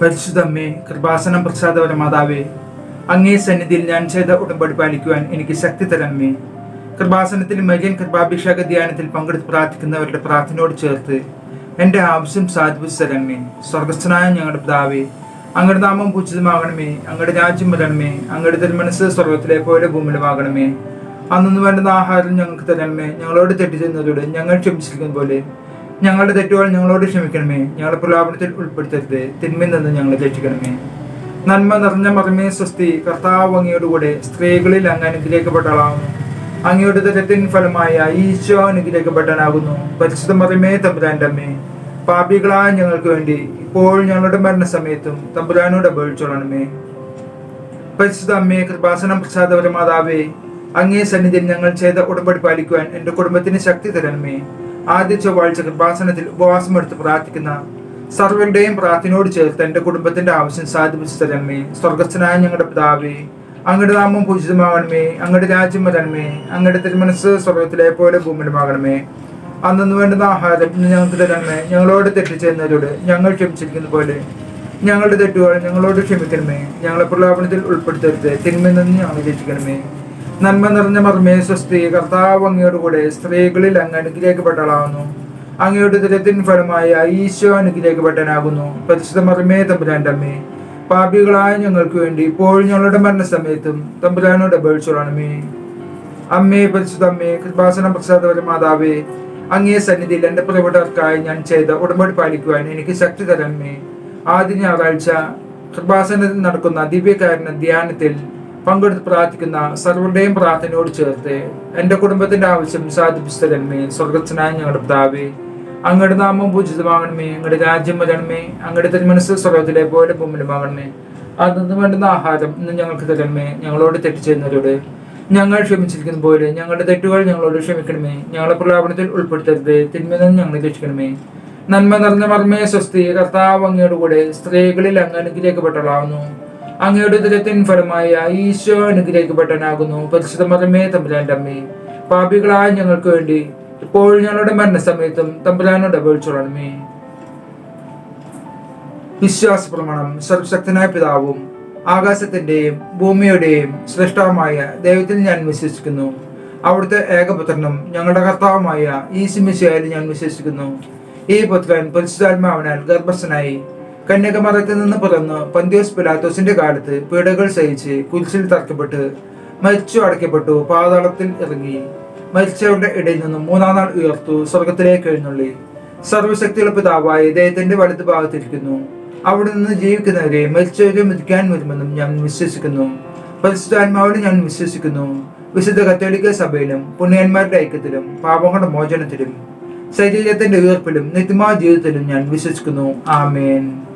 പരിശുദ്ധമ്മേ കൃപാസനം പ്രസാദപര മാതാവേ അങ്ങേ സന്നിധിയിൽ ഞാൻ ചെയ്ത ഉടമ്പടി പാലിക്കുവാൻ എനിക്ക് ശക്തി തരമ്മേ കൃപാസനത്തിൽ മകൻ കൃപാഭിഷേക ധ്യാനത്തിൽ പങ്കെടുത്ത് പ്രാർത്ഥിക്കുന്നവരുടെ പ്രാർത്ഥനയോട് ചേർത്ത് എന്റെ ആവശ്യം സാധിപ്പിച്ചു തരമ്മേ സ്വർഗസ്ഥനായ ഞങ്ങളുടെ പിതാവേ അങ്ങയുടെ നാമം പൂജിതമാകണമേ. അങ്ങയുടെ രാജ്യം വരണമേ. അങ്ങയുടെ തിരുമനസ് സ്വർഗത്തിലെ പോലെ ഭൂമിയിലുമാകണമേ അന്നു വേണ്ടുന്ന ആഹാരം ഞങ്ങൾക്ക് തരണമേ. ഞങ്ങളോട് തെറ്റ് ഞങ്ങൾ ക്ഷമിച്ചിരിക്കുന്ന പോലെ ഞങ്ങളുടെ തെറ്റുകൾ ഞങ്ങളോട് ക്ഷമിക്കണമേ. ഞങ്ങളുടെ പ്രലോഭനത്തിൽ ഉൾപ്പെടുത്തരുത്. തിന്മയിൽ നിന്ന് ഞങ്ങളെ രക്ഷിക്കണമേ. നന്മ നിറഞ്ഞ മറമേ സ്വസ്തി കർത്താവ് അങ്ങയോടുകൂടെ സ്ത്രീകളിൽ അങ്ങ് അനുഗ്രഹിക്കപ്പെട്ടളാവുന്നു അങ്ങയുടെ തരത്തിൻ ഫലമായ ഈശോ അനുഗ്രഹിക്കപ്പെട്ടനാകുന്നു പരിശുദ്ധ മർമ്മേ തമ്പുരാന്റെ അമ്മേ പാപികളായ ഞങ്ങൾക്ക് വേണ്ടി ഇപ്പോൾ ഞങ്ങളുടെ മരണസമയത്തും തമ്പുരാനോട് അപേക്ഷിച്ചോളണമേ. പരിശുദ്ധ അമ്മയെ കൃപാസനം പ്രസാദപരമാതാവേ അങ്ങേ സന്നിധിയിൽ ഞങ്ങൾ ചെയ്ത ഉടമ്പടി പാലിക്കുവാൻ എന്റെ കുടുംബത്തിന് ശക്തി തരണമേ. ആദ്യ ചൊവ്വാഴ്ച കൃപാസനത്തിൽ ഉപവാസം എടുത്ത് പ്രാർത്ഥിക്കുന്ന സർവരുടെയും പ്രാർത്ഥനയോട് ചേർത്ത് എന്റെ കുടുംബത്തിന്റെ ആവശ്യം സാധിപ്പിച്ചു തരണമേ സ്വർഗസ്ഥനായ ഞങ്ങളുടെ പിതാവേ അങ്ങയുടെ നാമം പൂജിതമാകണമേ അങ്ങയുടെ രാജ്യം വരണമേ അങ്ങയുടെ തിരുമനസ് സ്വർഗത്തിലെ പോലെ ഭൂമിയിലുമാകണമേ. അന്നു വേണ്ടുന്ന ആഹാരം ഞങ്ങൾക്ക് തരണമേ. ഞങ്ങളോട് തെറ്റ് ഞങ്ങൾ ക്ഷമിച്ചിരിക്കുന്ന പോലെ ഞങ്ങളുടെ തെറ്റുകൾ ഞങ്ങളോട് ക്ഷമിക്കണമേ. ഞങ്ങളെ പ്രലോഭനത്തിൽ ഉൾപ്പെടുത്തരുത്. തിന്മയിൽ നിന്ന് ഞങ്ങൾ രക്ഷിക്കണമേ. നന്മ നിറഞ്ഞ മർമേശ സ്ത്രീ കർത്താവ് അങ്ങയുടെ കൂടെ സ്ത്രീകളിൽ അങ്ങ് അനുഗ്രഹിക്കപ്പെട്ടളാകുന്നു അങ്ങയുടെ ദുരത്തിൻ ഫലമായ ഈശോ അനുഗ്രഹിക്കപ്പെട്ടനാകുന്നു പരിശുദ്ധ മർമ്മേ തമ്പുരാന്റെ അമ്മേ പാപികളായ ഞങ്ങൾക്ക് വേണ്ടി ഇപ്പോൾ ഞങ്ങളുടെ മരണസമയത്തും തമ്പുരാനോട് അപേക്ഷിച്ചോളണമേ. അമ്മേ പരിശുദ്ധമ്മേ കൃപാസന പ്രസാദപര മാതാവേ അങ്ങേ സന്നിധിയിൽ എന്റെ പ്രിയപ്പെട്ടവർക്കായി ഞാൻ ചെയ്ത ഉടമ്പടി പാലിക്കുവാൻ എനിക്ക് ശക്തി തരണമേ. ആദ്യ ഞായറാഴ്ച കൃപാസനത്തിൽ നടക്കുന്ന ദിവ്യകാരണ ധ്യാനത്തിൽ പങ്കെടുത്ത് പ്രാർത്ഥിക്കുന്ന സർവരുടെയും പ്രാർത്ഥനയോട് ചേർത്ത് എന്റെ കുടുംബത്തിന്റെ ആവശ്യം സാധിപ്പിച്ചു തരണമേ സ്വർഗസ്നായ ഞങ്ങളുടെ പിതാവേ അങ്ങയുടെ നാമം പൂജിതമാകണമേ. അങ്ങയുടെ രാജ്യം വരണമേ. അങ്ങയുടെ തിരുമനസ് സ്വർഗത്തിലെ പോലെ ഭൂമിലുമാകണമേ അതിന് വേണ്ടുന്ന ആഹാരം ഇന്ന് ഞങ്ങൾക്ക് തരണമേ. ഞങ്ങളോട് തെറ്റ് ചെയ്യുന്നവരോട് ഞങ്ങൾ ക്ഷമിച്ചിരിക്കുന്ന പോലെ ഞങ്ങളുടെ തെറ്റുകൾ ഞങ്ങളോട് ക്ഷമിക്കണമേ. ഞങ്ങളെ പ്രലാപനത്തിൽ ഉൾപ്പെടുത്തരുത്. തിന്മയിൽ നിന്ന് ഞങ്ങളെ രക്ഷിക്കണമേ. നന്മ നിറഞ്ഞ മർമ്മയെ സ്വസ്തി കർത്താവ് അങ്ങയുടെ കൂടെ സ്ത്രീകളിൽ അങ്ങ് അനുഗ്രഹിക്കപ്പെട്ടളാവുന്നു അങ്ങയുടെ ദുരത്തിൻ ഫലമായ ഈശോ അനുഗ്രഹിക്കപ്പെട്ടനാകുന്നു പരിശുദ്ധ മകമേ തമ്പുരാന്റെ അമ്മേ. പാപികളായ ഞങ്ങൾക്ക് വേണ്ടി ഇപ്പോൾ ഞങ്ങളുടെ മരണസമയത്തും തമ്പുരാനോട് അപേക്ഷിച്ചോളണമേ വിശ്വാസ പ്രമാണം സർവശക്തനായ പിതാവും ആകാശത്തിന്റെയും ഭൂമിയുടെയും ശ്രേഷ്ഠവുമായ ദൈവത്തിൽ ഞാൻ വിശ്വസിക്കുന്നു. അവിടുത്തെ ഏകപുത്രനും ഞങ്ങളുടെ കർത്താവുമായ ഈ സിമിശയിൽ ഞാൻ വിശ്വസിക്കുന്നു. ഈ പുത്രൻ പരിശുദ്ധാത്മാവിനാൽ ഗർഭസ്ഥനായി കന്യകമറത്തിൽ നിന്ന് പിറന്ന് പന്തിയോസ് പിലാത്തോസിന്റെ കാലത്ത് പീഡകൾ സഹിച്ച് കുരിശിൽ തറക്കപ്പെട്ട് മരിച്ചു അടയ്ക്കപ്പെട്ടു. പാതാളത്തിൽ ഇറങ്ങി മരിച്ചവരുടെ ഇടയിൽ നിന്നും മൂന്നാം നാൾ ഉയർത്തു സ്വർഗത്തിലേക്ക് എഴുന്നള്ളി. സർവശക്തിയുള്ള പിതാവായ ദൈവത്തിന്റെ വലത് ഭാഗത്തിരിക്കുന്നു. അവിടെ നിന്ന് ജീവിക്കുന്നവരെ മരിച്ചവരെ മരിക്കാൻ വരുമെന്നും ഞാൻ വിശ്വസിക്കുന്നു. പരിശുദ്ധാത്മാവിലും ഞാൻ വിശ്വസിക്കുന്നു. വിശുദ്ധ കത്തോലിക്ക സഭയിലും പുണ്യന്മാരുടെ ഐക്യത്തിലും പാപങ്ങളുടെ മോചനത്തിലും ശരീരത്തിന്റെ ഉയർപ്പിലും നിത്യമായ ജീവിതത്തിലും ഞാൻ വിശ്വസിക്കുന്നു. ആമേൻ.